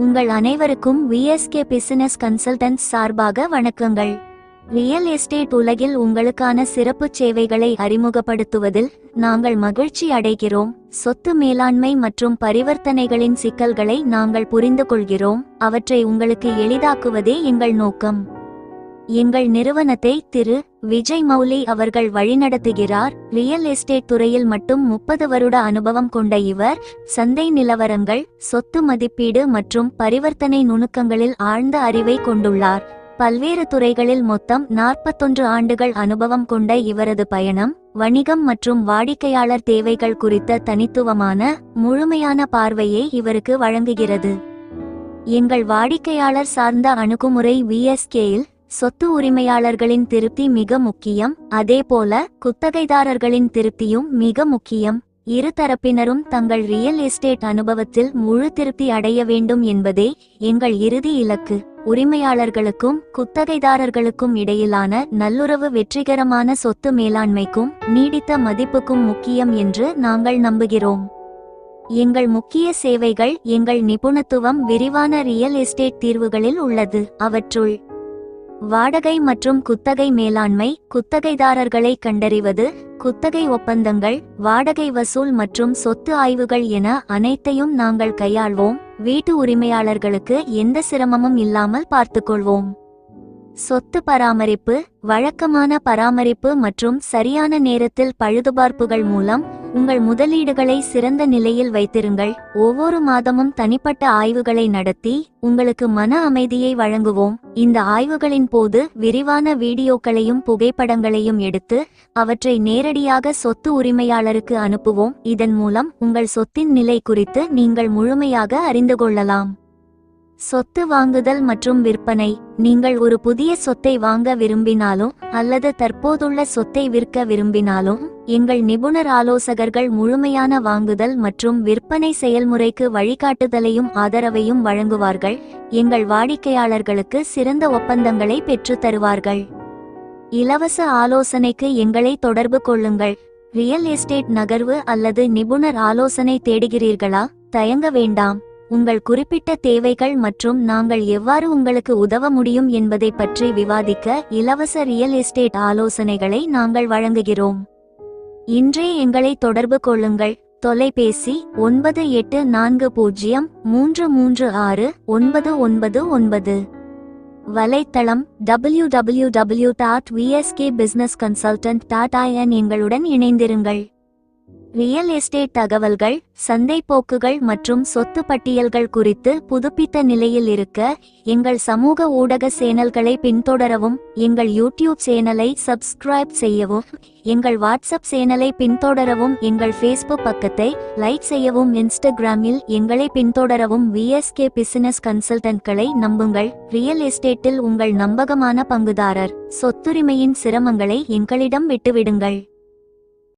உங்கள் அனைவருக்கும் VSK business consultants சார்பாக வணக்கங்கள். ரியல் எஸ்டேட் உலகில் உங்களுக்கான சிறப்பு சேவைகளை அறிமுகப்படுத்துவதில் நாங்கள் மகிழ்ச்சி அடைகிறோம். சொத்து மேலாண்மை மற்றும் பரிவர்த்தனைகளின் சிக்கல்களை நாங்கள் புரிந்து கொள்கிறோம். அவற்றை உங்களுக்கு எளிதாக்குவதே எங்கள் நோக்கம். எங்கள் நிறுவனத்தை திரு. விஜய் மௌலி அவர்கள் வழிநடத்துகிறார். ரியல் எஸ்டேட் துறையில் மட்டும் முப்பது வருட அனுபவம் கொண்ட இவர் சந்தை நிலவரங்கள் சொத்து மதிப்பீடு மற்றும் பரிவர்த்தனை நுணுக்கங்களில் ஆழ்ந்த அறிவை கொண்டுள்ளார். பல்வேறு துறைகளில் மொத்தம் நாற்பத்தொன்று ஆண்டுகள் அனுபவம் கொண்ட இவரது பயணம் வணிகம் மற்றும் வாடிக்கையாளர் தேவைகள் குறித்த தனித்துவமான முழுமையான பார்வையை இவருக்கு வழங்குகிறது. எங்கள் வாடிக்கையாளர் சார்ந்த அணுகுமுறை விஎஸ்கேயில் சொத்து உரிமையாளர்களின் திருப்தி மிக முக்கியம். அதேபோல குத்தகைதாரர்களின் திருப்தியும் மிக முக்கியம். இரு தரப்பினரும் தங்கள் ரியல் எஸ்டேட் அனுபவத்தில் முழு திருப்தி அடைய வேண்டும் என்பதே எங்கள் இறுதி இலக்கு. உரிமையாளர்களுக்கும் குத்தகைதாரர்களுக்கும் இடையிலான நல்லுறவு வெற்றிகரமான சொத்து மேலாண்மைக்கும் நீடித்த மதிப்புக்கும் முக்கியம் என்று நாங்கள் நம்புகிறோம். எங்கள் முக்கிய சேவைகள் எங்கள் நிபுணத்துவம் விரிவான ரியல் எஸ்டேட் தீர்வுகளில் உள்ளது. அவற்றுள் வாடகை மற்றும் குத்தகை மேலாண்மை குத்தகைதாரர்களை கண்டறிவது குத்தகை ஒப்பந்தங்கள் வாடகை வசூல் மற்றும் சொத்து ஆய்வுகள் என அனைத்தையும் நாங்கள் கையாள்வோம். வீட்டு உரிமையாளர்களுக்கு எந்த சிரமமும் இல்லாமல் பார்த்துக்கொள்வோம். சொத்து பராமரிப்பு வழக்கமான பராமரிப்பு மற்றும் சரியான நேரத்தில் பழுதுபார்ப்புகள் மூலம் உங்கள் முதலீடுகளை சிறந்த நிலையில் வைத்திருங்கள். ஒவ்வொரு மாதமும் தனிப்பட்ட ஆய்வுகளை நடத்தி உங்களுக்கு மன அமைதியை வழங்குவோம். இந்த ஆய்வுகளின் போது விரிவான வீடியோக்களையும் புகைப்படங்களையும் எடுத்து அவற்றை நேரடியாக சொத்து உரிமையாளருக்கு அனுப்புவோம். இதன் மூலம் உங்கள் சொத்தின் நிலை குறித்து நீங்கள் முழுமையாக அறிந்து கொள்ளலாம். சொத்து வாங்குதல் மற்றும் விற்பனை. நீங்கள் ஒரு புதிய சொத்தை வாங்க விரும்பினாலும் அல்லது தற்போதுள்ள சொத்தை விற்க விரும்பினாலும் எங்கள் நிபுணர் ஆலோசகர்கள் முழுமையான வாங்குதல் மற்றும் விற்பனை செயல்முறைக்கு வழிகாட்டுதலையும் ஆதரவையும் வழங்குவார்கள். எங்கள் வாடிக்கையாளர்களுக்கு சிறந்த ஒப்பந்தங்களை பெற்றுத் தருவார்கள். இலவச ஆலோசனைக்கு எங்களை தொடர்பு கொள்ளுங்கள். ரியல் எஸ்டேட் நகர்வு அல்லது நிபுணர் ஆலோசனை தேடுகிறீர்களா? தயங்க வேண்டாம். உங்கள் குறிப்பிட்ட தேவைகள் மற்றும் நாங்கள் எவ்வாறு உங்களுக்கு உதவ முடியும் என்பதை பற்றி விவாதிக்க இலவச ரியல் எஸ்டேட் ஆலோசனைகளை நாங்கள் வழங்குகிறோம். இன்றே எங்களை தொடர்பு கொள்ளுங்கள். தொலைபேசி ஒன்பது எட்டு நான்கு பூஜ்ஜியம் மூன்று மூன்று ஆறு ஒன்பது ஒன்பது ஒன்பது. வலைத்தளம் W W W dot VSK business consultant dot IN எங்களுடன் இணைந்திருங்கள். ரியல் எஸ்டேட் தகவல்கள் சந்தை போக்குகள் மற்றும் சொத்து பட்டியல்கள் குறித்து புதுப்பித்த நிலையில் இருக்க எங்கள் சமூக ஊடக சேனல்களை பின்தொடரவும் எங்கள் யூடியூப் சேனலை சப்ஸ்கிரைப் செய்யவும் எங்கள் வாட்ஸ்அப் சேனலை பின்தொடரவும் எங்கள் ஃபேஸ்புக் பக்கத்தை லைக் செய்யவும் இன்ஸ்டாகிராமில் எங்களை பின்தொடரவும் விஎஸ்கே பிசினஸ் கன்சல்டன்ட்களை நம்புங்கள். ரியல் எஸ்டேட்டில் உங்கள் நம்பகமான பங்குதாரர் சொத்துரிமையின் சிரமங்களை எங்களிடம் விட்டுவிடுங்கள்.